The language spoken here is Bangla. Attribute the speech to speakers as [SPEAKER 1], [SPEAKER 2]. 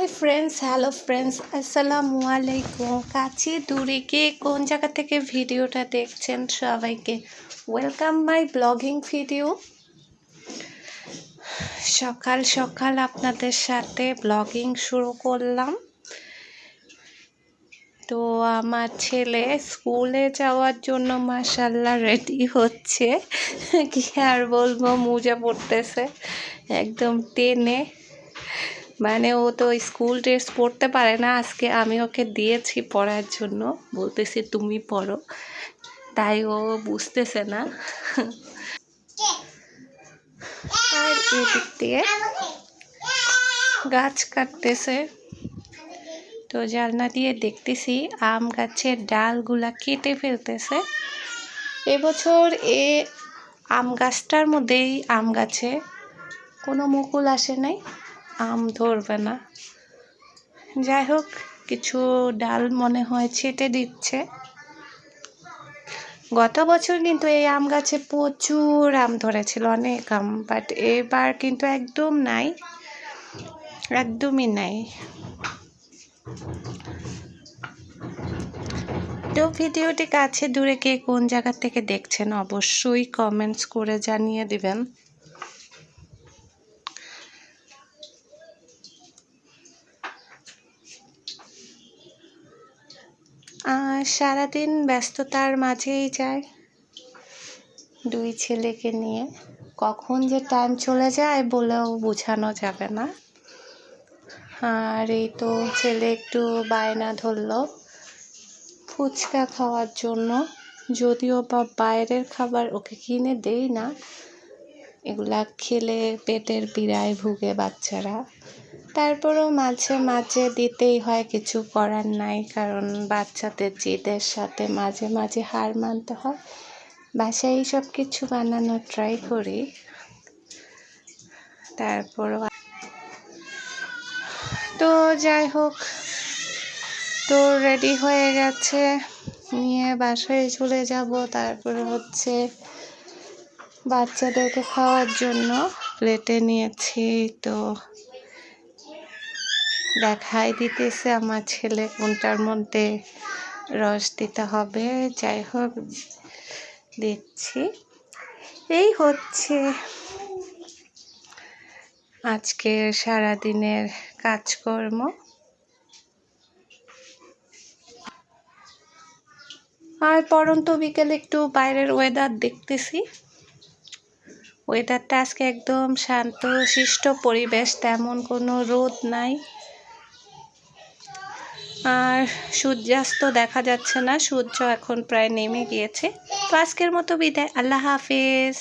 [SPEAKER 1] হাই ফ্রেন্ডস হ্যালো ফ্রেন্ডস আসসালামু আলাইকুম কাছে দূরে কে কোন জায়গা থেকে ভিডিওটা দেখছেন সবাইকে? ওয়েলকাম মাই ব্লগিং ভিডিও সকাল সকাল আপনাদের সাথে ব্লগিং শুরু করলাম। তো আমার ছেলে স্কুলে যাওয়ার জন্য মাসাল্লাহ রেডি হচ্ছে। কি আর বলব, মোজা পড়তেছে একদম টেনে। মানে ও তো স্কুল ড্রেস পরতে পারে না, আজকে আমি ওকে দিয়েছি পড়ার জন্য। বলতেছি, তুমি পড়ো তাই ও বুঝতেছে না। আর এদিক দিয়ে গাছ কাটতেছে। তো জালনা দিয়ে দেখতেছি আম গাছের ডালগুলা কেটে ফেলতেছে। এবছর এ আম গাছটার মধ্যেই আম গাছে কোনো মুকুল আসে নাই। আম ধরবে না। যাই হোক, কিছু ডাল মনে হয় ছেটে দিচ্ছে। গত বছর কিন্তু এই আম গাছে প্রচুর আম ধরেছিল, অনেক আম বাট এবার কিন্তু একদম নাই, একদমই নাই। তো ভিডিওটি কাছে দূরে কে কোন জায়গা থেকে দেখছেন অবশ্যই কমেন্টস করে জানিয়ে দিবেন। সারাদিন ব্যস্ততার মাঝেই যায় দুই ছেলেকে নিয়ে। কখন যে টাইম চলে যায় বলেও বোঝানো যাবে না। আর এই তো ছেলে একটু বায়না ধরলো ফুচকা খাওয়ার জন্য। যদিও বা বাইরের খাবার ওকে কিনে দেই না। এগুলা খেলে পেটের পীড়ায় ভুগে বাচ্চারা। তারপরেও মাঝে মাঝে দিতেই হয়, কিছু করার নাই, কারণ বাচ্চাদের জিদের সাথে মাঝে মাঝে হার মানতে হয়। বাসায় এই সব কিছু বানানোর ট্রাই করি। তারপরও তো যাই হোক, তো রেডি হয়ে গেছে। নিয়ে বাসায় চলে যাব, তারপরে হচ্ছে বাচ্চাদেরকে খাওয়ার জন্য। প্লেটে নিয়েছি, তো দেখাই দিতেছে আমার ছেলে কোনটার মধ্যে রস দিতে হবে। যাই হোক, দিচ্ছি। এই হচ্ছে আজকে সারাদিনের কাজকর্ম। আর পরন্ত বিকেলে একটু বাইরের ওয়েদার দেখতেছি। ওয়েদারটা আজকে একদম শান্ত শিষ্ট পরিবেশ, তেমন কোনো রোদ নাই। আর সূর্যাস্ত দেখা যাচ্ছে না, সূর্য এখন প্রায় নেমে গিয়েছে। তো আজকের মতো বিদায়, আল্লাহ হাফেজ।